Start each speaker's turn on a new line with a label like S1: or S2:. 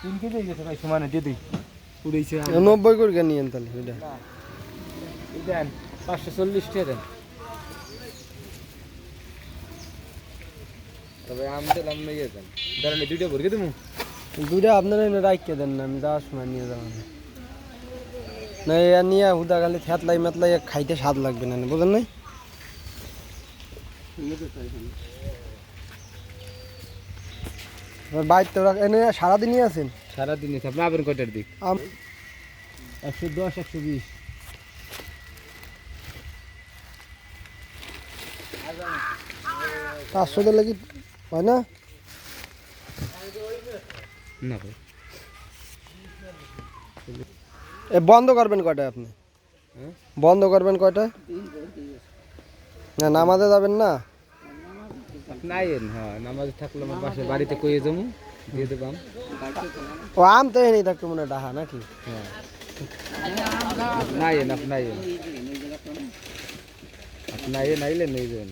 S1: তিন কেজি গেছে ভাই সমানে দিয়ে উড়েছে
S2: নব্বই করে কেন নিয়েন তাহলে
S1: দেন পাঁচশো চল্লিশ টাকা দেন। তবে আম দিলাম নিয়ে দেন দাঁড়ালে দুইটা ভরকে দেবো
S2: দুইটা আপনারা এনে রাখতে দেন না আমি যাওয়ার সময় নিয়ে যাব। না না এ নিয়ে হুদা খালি থেতলাই মেতলাই খাইতে স্বাদ লাগবে না বুঝলেন নাই? বাইর তো এনে সারাদিনই আছেন?
S1: সারাদিন আপনি আবার কয়টার দিক? একশো দশ একশো বিশ।
S2: পাঁচশো দিলে কি হয় না?
S1: না
S2: এ বন্ধ করবেন কয়টায় আপনি?
S1: হ্যাঁ?
S2: বন্ধ করবেন কয়টায়? না নামাজে যাবেন না?
S1: নাই হ্যাঁ নামাজ থাকলে আমার পাশে বাড়িতে কইয়ে যাব দিয়ে দেবাম
S2: ও আম তো এনেই থাকতো মনে ডাহা নাকি?
S1: হ্যাঁ। নাই আপনি আইন আপনি আইন আপনি আইন আইলে নিয়ে যাবেন